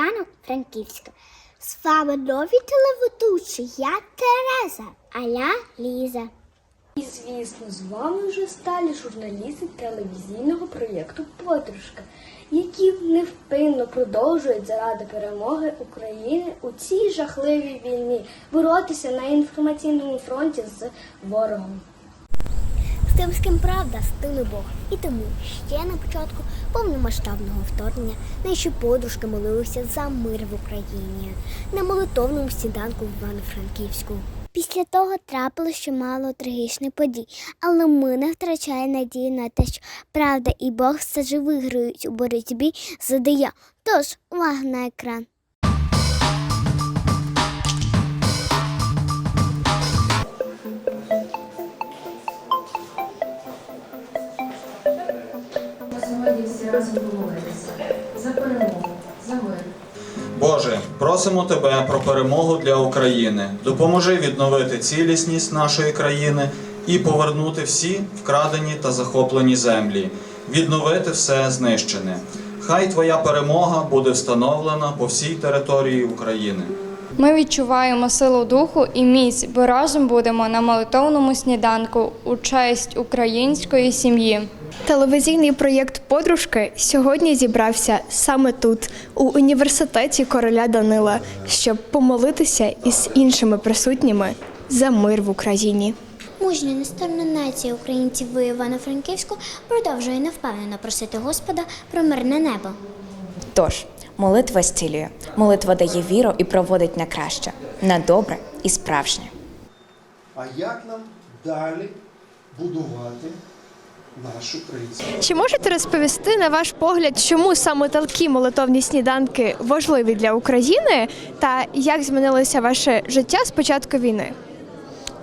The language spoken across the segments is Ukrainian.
Івано-Франківська. З вами нові телеведучі. Я Тереза, аля Ліза. І звісно, з вами вже сталі журналісти телевізійного проєкту Подружка, які невпинно продовжують заради перемоги України у цій жахливій війні боротися на інформаційному фронті з ворогом. Тим, з ким правда, з тим і Бог. І тому ще на початку повномасштабного вторгнення наші подружки молилися за мир в Україні на молитовному сніданку в Івано-Франківську. Після того трапилося чимало трагічних подій, але ми не втрачаємо надії на те, що правда і Бог все ж виграють у боротьбі за дия. Тож, увага на екран. Сьогодні всі разом помолилися за перемогу, за мир. Боже, просимо Тебе про перемогу для України. Допоможи відновити цілісність нашої країни і повернути всі вкрадені та захоплені землі, відновити все знищене. Хай Твоя перемога буде встановлена по всій території України. Ми відчуваємо силу духу і міць, бо разом будемо на молитовному сніданку у честь української сім'ї. Телевізійний проєкт Подружки сьогодні зібрався саме тут, у університеті короля Данила, щоб помолитися із іншими присутніми за мир в Україні. Мужня несторна нація українців в Івано-Франківську продовжує невпевнено просити Господа про мирне небо. Тож, молитва зцілює, молитва дає віру і проводить на краще, на добре і справжнє. А як нам далі будувати нашу українську? Чи можете розповісти на ваш погляд, чому саме такі молитовні сніданки важливі для України, та як змінилося ваше життя з початку війни?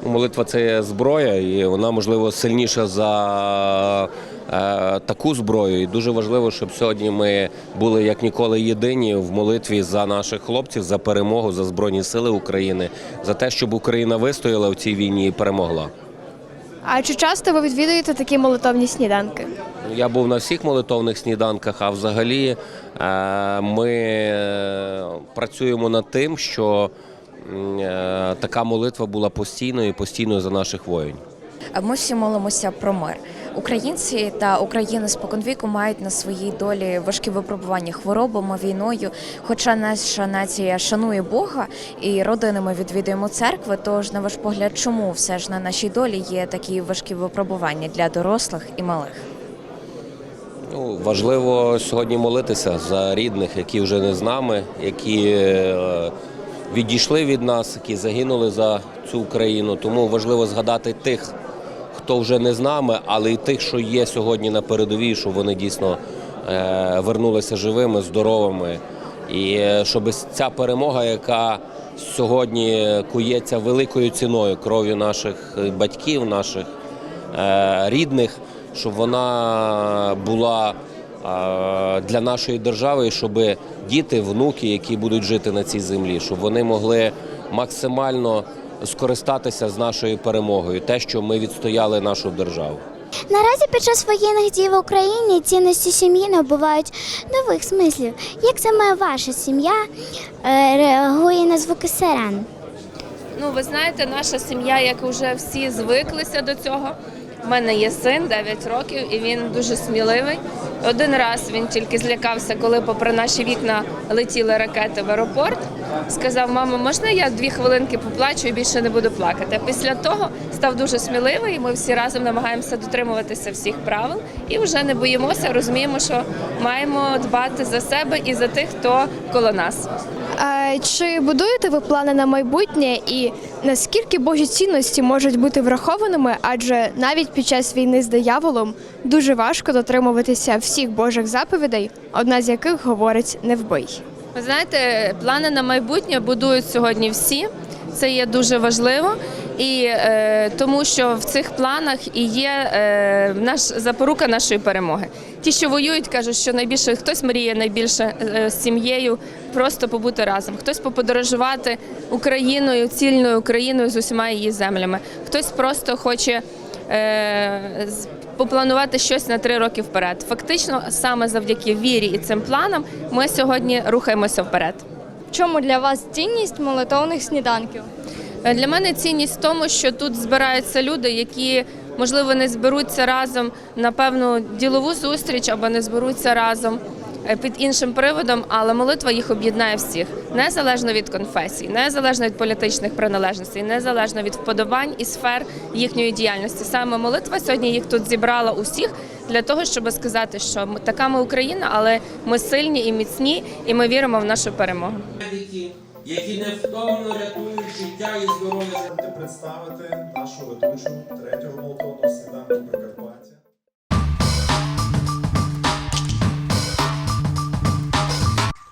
Молитва це зброя, і вона можливо сильніша за таку зброю. І дуже важливо, щоб сьогодні ми були як ніколи єдині в молитві за наших хлопців, за перемогу, за збройні сили України, за те, щоб Україна вистояла в цій війні і перемогла. А чи часто ви відвідуєте такі молитовні сніданки? Я був на всіх молитовних сніданках, а взагалі е, ми е, працюємо над тим, що е, така молитва була постійною і постійною за наших воїнів. Ми всі молимося про мир. Українці та України споконвіку мають на своїй долі важкі випробування хворобами, війною. Хоча наша нація шанує Бога і родинами відвідуємо церкви. Тож, на ваш погляд, чому все ж на нашій долі є такі важкі випробування для дорослих і малих? Ну, важливо сьогодні молитися за рідних, які вже не з нами, які е, відійшли від нас, які загинули за цю Україну. Тому важливо згадати тих, хто вже не з нами, але й тих, що є сьогодні на передовій, щоб вони дійсно е, вернулися живими, здоровими. І е, щоб ця перемога, яка сьогодні кується великою ціною кров'ю наших батьків, наших е, рідних, щоб вона була для нашої держави, і щоб діти, внуки, які будуть жити на цій землі, щоб вони могли максимально скористатися з нашою перемогою, те, що ми відстояли нашу державу. Наразі під час воєнних дій в Україні цінності сім'ї набувають нових смислів. Як саме ваша сім'я е, реагує на звуки сирен? Ну, ви знаєте, наша сім'я, як вже всі звиклися до цього. У мене є син 9 років, і він дуже сміливий. Один раз він тільки злякався, коли попри наші вікна летіли ракети в аеропорт. Сказав, мамо, можна я дві хвилинки поплачу і більше не буду плакати. Після того став дуже сміливий, і ми всі разом намагаємося дотримуватися всіх правил і вже не боїмося, розуміємо, що маємо дбати за себе і за тих, хто коло нас. А чи будуєте ви плани на майбутнє і наскільки Божі цінності можуть бути врахованими? Адже навіть під час війни з дияволом дуже важко дотримуватися всіх Божих заповідей, одна з яких говорить не вбий. Ви знаєте, плани на майбутнє будують сьогодні всі. Це є дуже важливо, і е, тому що в цих планах і є е, наш запорука нашої перемоги. Ті, що воюють, кажуть, що найбільше хтось мріє найбільше е, з сім'єю, просто побути разом. Хтось поподорожувати Україною, цільною Україною з усіма її землями. Хтось просто хоче е, попланувати щось на три роки вперед. Фактично, саме завдяки вірі і цим планам ми сьогодні рухаємося вперед. В чому для вас цінність молитовних сніданків? Е, Для мене цінність в тому, що тут збираються люди, які можливо не зберуться разом на певну ділову зустріч або не зберуться разом під іншим приводом, але молитва їх об'єднає всіх, незалежно від конфесій, незалежно від політичних приналежностей, незалежно від вподобань і сфер їхньої діяльності. Саме молитва сьогодні їх тут зібрала усіх для того, щоб сказати, що ми- така ми Україна, але ми сильні і міцні, і ми віримо в нашу перемогу. медики, які невтомно рятують життя і здоров'я. Представити нашу ведучу третього молотовного сніданку Прикарпаття.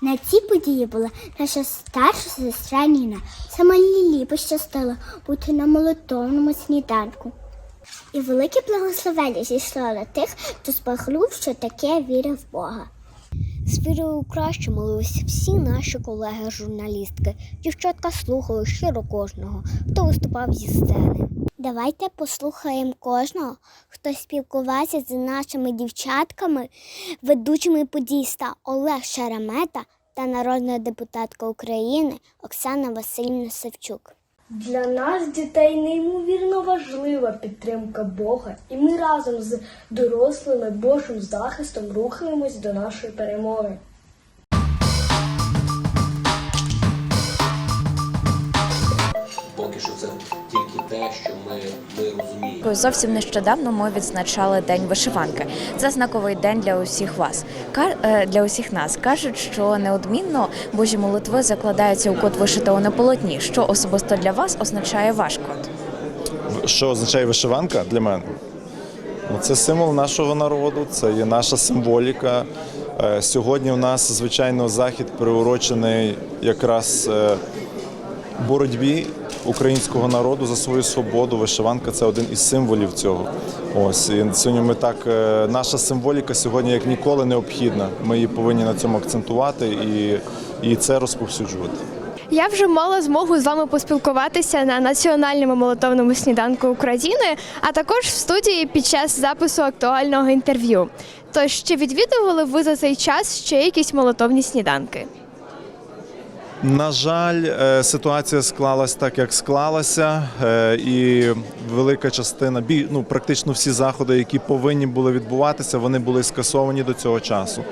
На цій події була наша старша сестра Ніна. Саме Лілі пощастило бути на молитовному сніданку. І велике благословення зійшло на тих, хто збагнув, що таке віра в Бога. З вірою краще молилися всі наші колеги-журналістки. Дівчатка слухали щиро кожного, хто виступав зі сцени. Давайте послухаємо кожного, хто спілкувався з нашими дівчатками, ведучими подійства Олег Шарамета та народна депутатка України Оксана Васильівна Савчук. Для нас, дітей, неймовірно важлива підтримка Бога, і ми разом з дорослими Божим захистом рухаємось до нашої перемоги. Поки що це те, що ми, ми розуміємо. Зовсім нещодавно ми відзначали День вишиванки. Це знаковий день для усіх вас. Е, для усіх нас кажуть, що неодмінно Божі молитви закладаються у код вишитого на полотні. Що особисто для вас означає ваш код? Що означає вишиванка для мене? Ну, це символ нашого народу, це є наша символіка. Е, Сьогодні у нас, звичайно, захід приурочений якраз е, боротьбі українського народу за свою свободу. Вишиванка це один із символів цього. Ось і сьогодні ми так, е, наша символіка сьогодні як ніколи необхідна. Ми її повинні на цьому акцентувати і, і це розповсюджувати. Я вже мала змогу з вами поспілкуватися на національному молитовному сніданку України, а також в студії під час запису актуального інтерв'ю. Тож чи відвідували ви за цей час ще якісь молитовні сніданки? На жаль, е, ситуація склалась так, як склалася, е, і велика частина, ну практично всі заходи, які повинні були відбуватися, вони були скасовані до цього часу.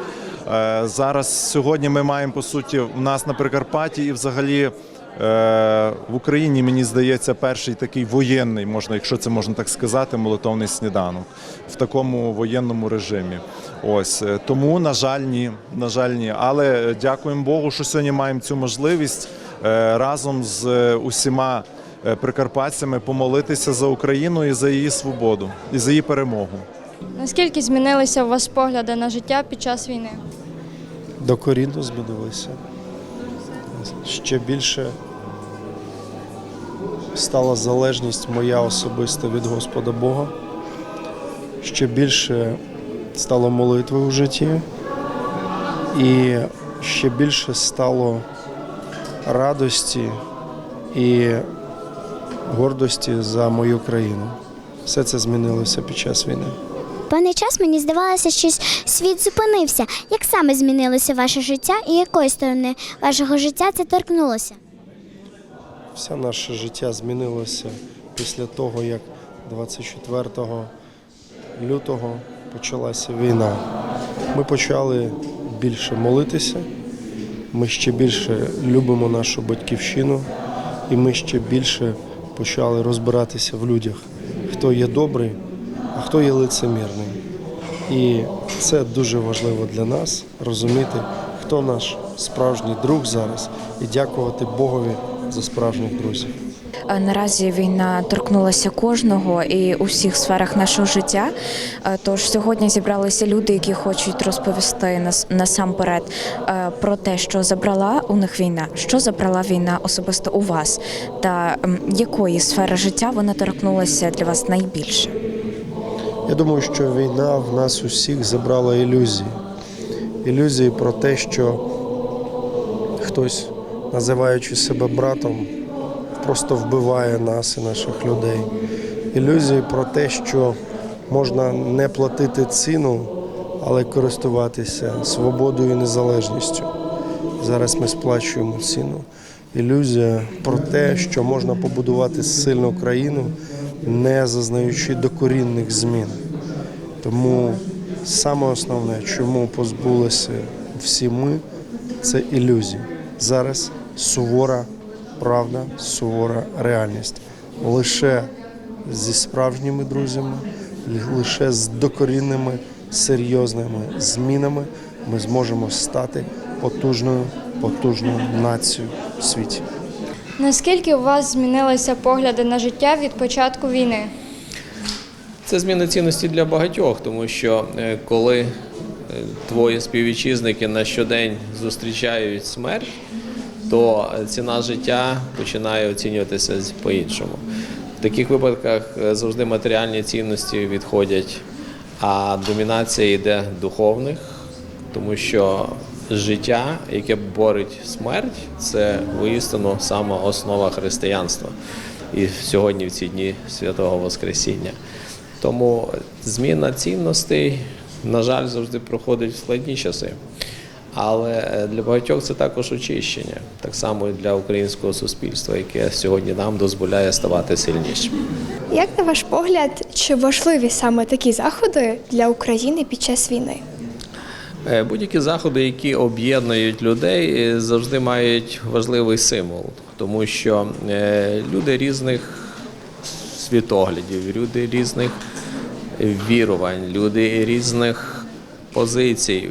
Е, Зараз сьогодні ми маємо по суті в нас на Прикарпатті і взагалі в Україні, мені здається, перший такий воєнний, можна, якщо це можна так сказати, молитовний сніданок в такому воєнному режимі. Ось е, тому, на жаль, ні. На жаль, ні. Але е, дякуємо Богу, що сьогодні маємо цю можливість е, разом з е, усіма е, прикарпатцями помолитися за Україну і за її свободу, і за її перемогу. Наскільки змінилися у вас погляди на життя під час війни? Докорінно змінилися. Ще більше стала залежність моя особиста від Господа Бога. Ще більше стало молитви у житті. І ще більше стало радості і гордості за мою країну. Все це змінилося під час війни. Певний час мені здавалося, що світ зупинився. Як саме змінилося ваше життя і якої сторони вашого життя це торкнулося? Все наше життя змінилося після того, як 24 лютого почалася війна. Ми почали більше молитися, ми ще більше любимо нашу батьківщину, і ми ще більше почали розбиратися в людях, хто є добрий, а хто є лицемірний. І це дуже важливо для нас розуміти, хто наш справжній друг зараз, і дякувати Богові за справжніх друзів. Е, Наразі війна торкнулася кожного і у всіх сферах нашого життя. Е, Тож сьогодні зібралися люди, які хочуть розповісти нас насамперед е, про те, що забрала у них війна, що забрала війна особисто у вас, та якої сфери життя вона торкнулася для вас найбільше. Я думаю, що війна в нас усіх забрала ілюзії. Ілюзії про те, що хтось, називаючи себе братом, просто вбиває нас і наших людей. Ілюзії про те, що можна не платити ціну, але користуватися свободою і незалежністю. Зараз ми сплачуємо ціну. Ілюзія про те, що можна побудувати сильну країну, не зазнаючи докорінних змін. Тому саме основне, чому позбулися всі ми, це ілюзії. Зараз сувора правда, сувора реальність. Лише зі справжніми друзями, лише з докорінними серйозними змінами ми зможемо стати потужною, потужною нацією в світі. Наскільки у вас змінилися погляди на життя від початку війни? Це зміна цінності для багатьох, тому що е, коли е, твої співвітчизники на щодень зустрічають смерть, то ціна життя починає оцінюватися по-іншому. В таких випадках е, завжди матеріальні цінності відходять, а домінація йде духовних, тому що життя, яке борить смерть, це воістину сама основа християнства. І сьогодні в ці дні святого Воскресіння. Тому зміна цінностей, на жаль, завжди проходить в складні часи. Але е, для багатьох це також очищення, так само і для українського суспільства, яке сьогодні нам дозволяє ставати сильнішим. Як на ваш погляд, чи важливі саме такі заходи для України під час війни? Е, Будь-які заходи, які об'єднують людей, е, завжди мають важливий символ, тому що люди різних світоглядів, люди різних вірувань, люди різних позицій,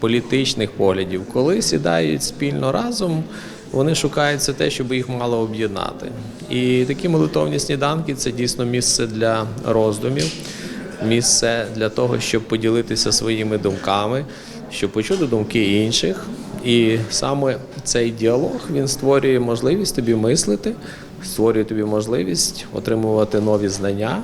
політичних поглядів, коли сідають спільно разом, вони шукають це те, щоб їх мало об'єднати. І такі молитовні сніданки це дійсно місце для роздумів, місце для того, щоб поділитися своїми думками, щоб почути думки інших. І саме цей діалог він створює можливість тобі мислити, створює тобі можливість отримувати нові знання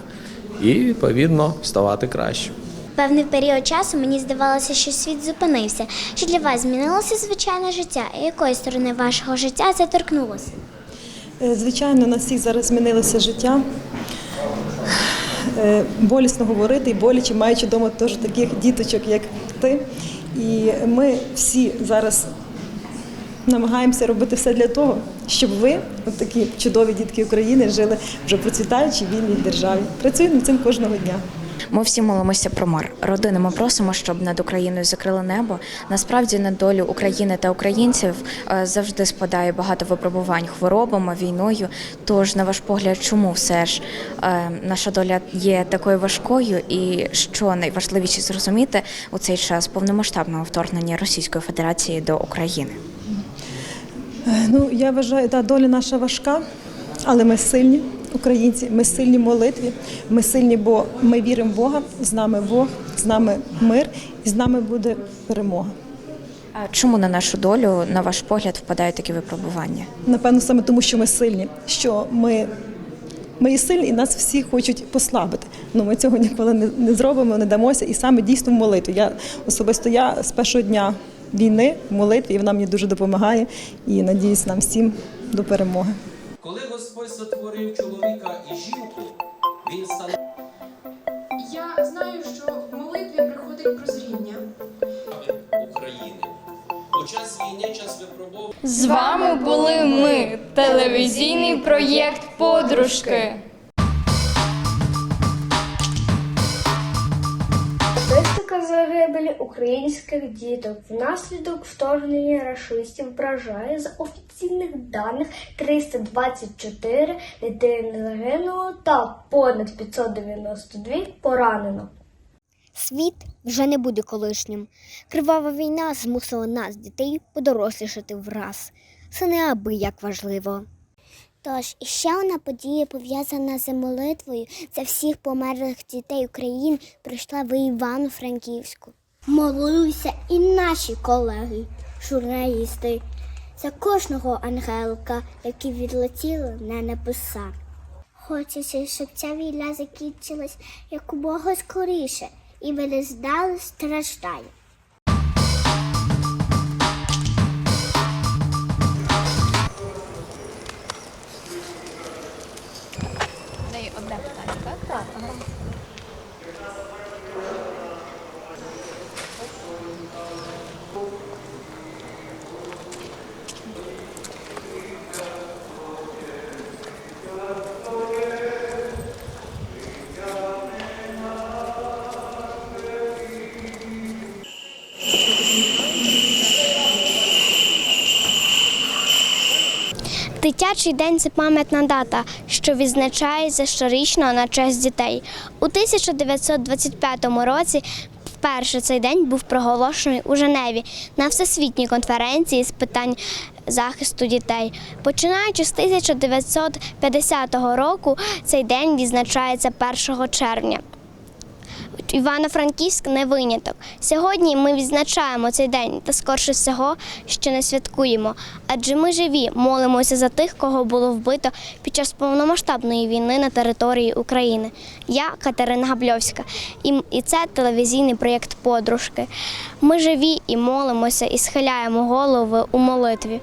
і відповідно ставати краще. Певний період часу мені здавалося, що світ зупинився. Що для вас змінилося звичайне життя? І якої сторони вашого життя це торкнулося? Е, Звичайно, у нас всіх зараз змінилося життя. Е, Болісно говорити і боляче, маючи вдома теж таких діточок, як ти. І ми всі зараз намагаємося робити все для того, щоб ви, от такі чудові дітки України, жили вже процвітаючій вільній державі. Працюємо над цим кожного дня. Ми всі молимося про мир. Родини ми просимо, щоб над Україною закрили небо. Насправді на долю України та українців е, завжди спадає багато випробувань хворобами, війною. Тож, на ваш погляд, чому все ж е, наша доля є такою важкою, і що найважливіше зрозуміти у цей час повномасштабного вторгнення Російської Федерації до України? Е, Ну, я вважаю, та доля наша важка, але ми сильні українці, ми сильні в молитві, ми сильні, бо ми віримо в Бога, з нами Бог, з нами мир і з нами буде перемога. А чому на нашу долю, на ваш погляд, впадають такі випробування? Напевно, саме тому, що ми сильні, що ми, ми є сильні і нас всі хочуть послабити. Ну ми цього ніколи не, не зробимо, не дамося. І саме дійсно в молитві. Я особисто я з першого дня війни в молитві, і вона мені дуже допомагає. І надіюсь нам всім до перемоги. Коли Господь сотворив чоловіка і жінку, він став Я знаю, що в молитві приходить прозріння. України. У час війни, час випробовувань. З вами були ми, телевізійний проєкт Подружки. Українських діток внаслідок вторгнення рашистів вражає за офіційних даних 324 дитини загинуло та понад 592 поранено. Світ вже не буде колишнім. Кривава війна змусила нас, дітей, подорослішати враз. Це неабияк важливо. Тож іще одна подія, пов'язана з молитвою за всіх померлих дітей України, прийшла в Івано-Франківську. Молилися і наші колеги, журналісти, за кожного ангелка, який відлетіли на небеса. Хочеться, щоб ця війна закінчилась якомога скоріше і ви не здали страждань. Дитячий день це пам'ятна дата, що відзначається щорічно на честь дітей. У 1925 році вперше цей день був проголошений у Женеві на всесвітній конференції з питань захисту дітей. Починаючи з 1950 року, цей день відзначається 1 червня. Івано-Франківськ не виняток. Сьогодні ми відзначаємо цей день та скорше всього ще не святкуємо. Адже ми живі, молимося за тих, кого було вбито під час повномасштабної війни на території України. Я Катерина Габльовська, і це телевізійний проєкт Подружки. Ми живі і молимося, і схиляємо голови у молитві.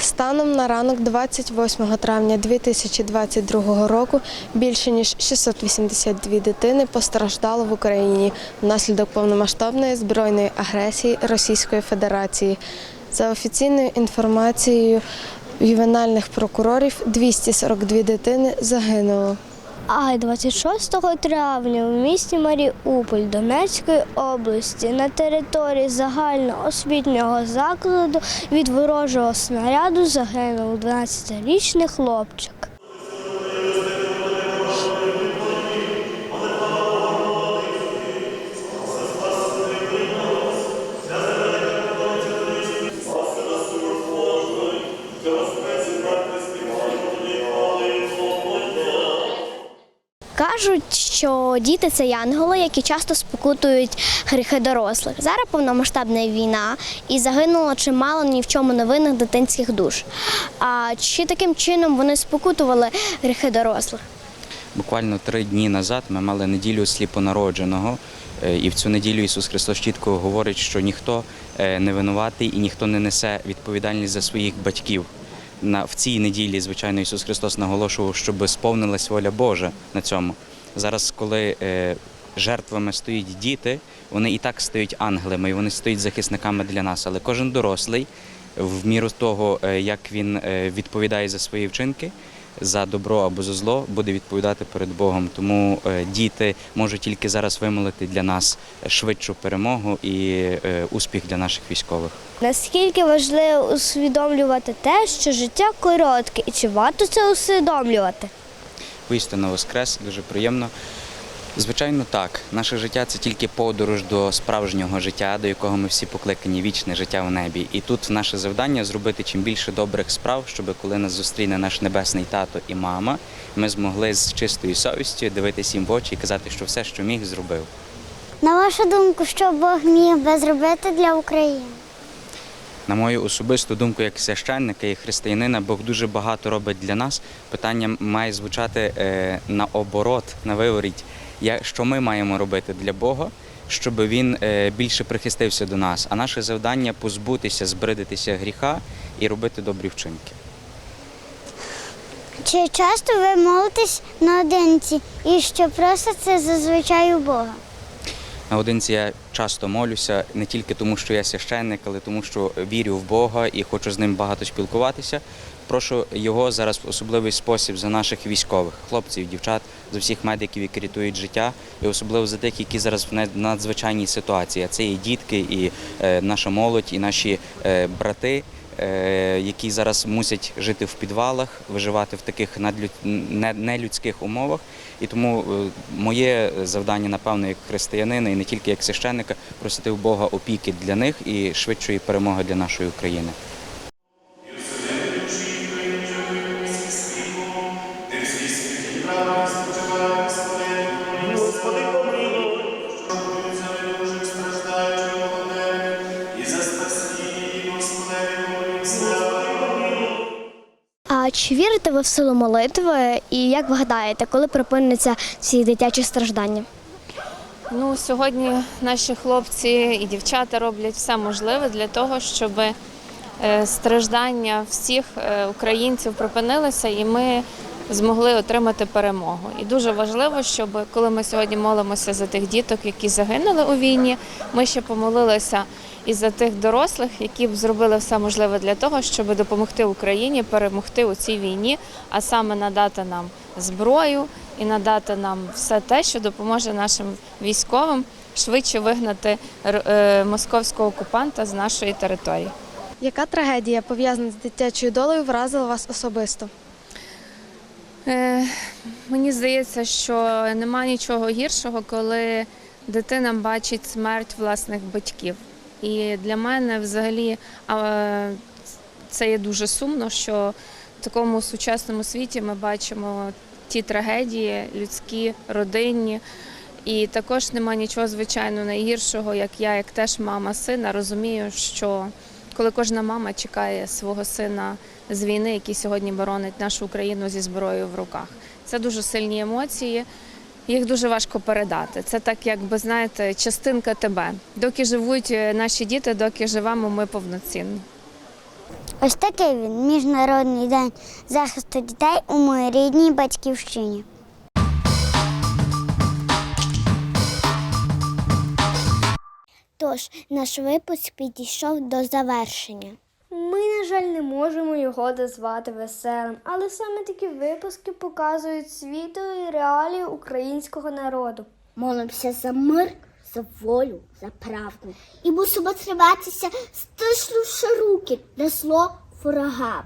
Станом на ранок 28 травня 2022 року більше ніж 682 дитини постраждало в Україні внаслідок повномасштабної збройної агресії Російської Федерації. За офіційною інформацією ювенальних прокурорів 242 дитини загинуло. А 26 травня в місті Маріуполь Донецької області на території загальноосвітнього закладу від ворожого снаряду загинув 12-річний хлопчик. Кажуть, що діти це янголи, які часто спокутують гріхи дорослих. Зараз повномасштабна війна і загинуло чимало ні в чому невинних дитинських душ. А чи таким чином вони спокутували гріхи дорослих? Буквально три дні назад ми мали неділю сліпонародженого, е, і в цю неділю Ісус Христос чітко говорить, що ніхто е, не винуватий і ніхто не несе відповідальність за своїх батьків. На в цій неділі, звичайно, Ісус Христос наголошував, щоб сповнилась воля Божа на цьому. Зараз, коли е, жертвами стоять діти, вони і так стають ангелами, і вони стають захисниками для нас. Але кожен дорослий, в міру того, е, як він е, відповідає за свої вчинки, за добро або за зло, буде відповідати перед Богом. Тому діти можуть тільки зараз вимолити для нас швидшу перемогу і успіх для наших військових. Наскільки важливо усвідомлювати те, що життя коротке, і чи варто це усвідомлювати? Воістину воскрес, дуже приємно. Звичайно, так. Наше життя це тільки подорож до справжнього життя, до якого ми всі покликані вічне життя в небі. І тут наше завдання зробити чим більше добрих справ, щоб коли нас зустріне наш небесний тато і мама, ми змогли з чистою совістю дивитися їм в очі і казати, що все, що міг, зробив. На вашу думку, що Бог міг би зробити для України? На мою особисту думку, як священника і християнина, Бог дуже багато робить для нас. Питання має звучати е, наоборот, на виворіть. Що ми маємо робити для Бога, щоб він е, більше прихистився до нас. А наше завдання позбутися, збридитися гріха і робити добрі вчинки. Чи часто ви молитесь наодинці і що просите зазвичай у Бога? Наодинці я часто молюся не тільки тому, що я священник, але тому, що вірю в Бога і хочу з ним багато спілкуватися. Прошу його зараз в особливий спосіб за наших військових, хлопців, дівчат, за всіх медиків, які рятують життя, і особливо за тих, які зараз в надзвичайній ситуації. А це і дітки, і е, наша молодь, і наші е, брати. Е, Які зараз мусять жити в підвалах, виживати в таких нелюдських умовах, і тому е, моє завдання, напевно, як християнина, і не тільки як священника, просити у Бога опіки для них і швидшої перемоги для нашої України. Чи вірите ви в силу молитви? І як ви гадаєте, коли припиняться ці дитячі страждання? Ну, сьогодні наші хлопці і дівчата роблять все можливе для того, щоб е, страждання всіх е, українців припинилися, і ми змогли отримати перемогу. І дуже важливо, щоб коли ми сьогодні молимося за тих діток, які загинули у війні, ми ще помолилися і за тих дорослих, які б зробили все можливе для того, щоб допомогти Україні перемогти у цій війні, а саме надати нам зброю і надати нам все те, що допоможе нашим військовим швидше вигнати е, московського окупанта з нашої території. Яка трагедія пов'язана з дитячою долею вразила вас особисто? Е, мені здається, що нема нічого гіршого, коли дитина бачить смерть власних батьків. І для мене взагалі це є дуже сумно, що в такому сучасному світі ми бачимо ті трагедії людські, родинні. І також нема нічого звичайно найгіршого, як я, як теж мама сина, розумію, що коли кожна мама чекає свого сина з війни, який сьогодні боронить нашу Україну зі зброєю в руках. Це дуже сильні емоції. Їх дуже важко передати. Це так, якби знаєте, частинка тебе. Доки живуть е, наші діти, доки живемо ми повноцінно. Ось такий він міжнародний день захисту дітей у моїй рідній батьківщині. Тож наш випуск підійшов до завершення. Ми, на жаль, не можемо його дозвати веселим, але саме такі випуски показують світу і реалії українського народу. Молимося за мир, за волю, за правду. І мусимо триматися, стиснувши руки на зло ворога.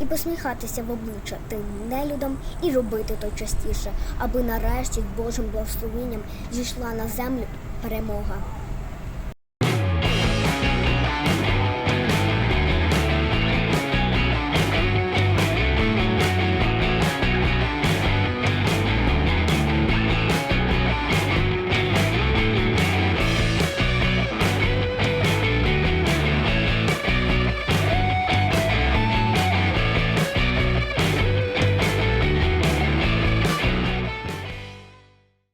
І посміхатися в обличчя тим нелюдам і робити то частіше, аби нарешті Божим благословенням зійшла на землю перемога.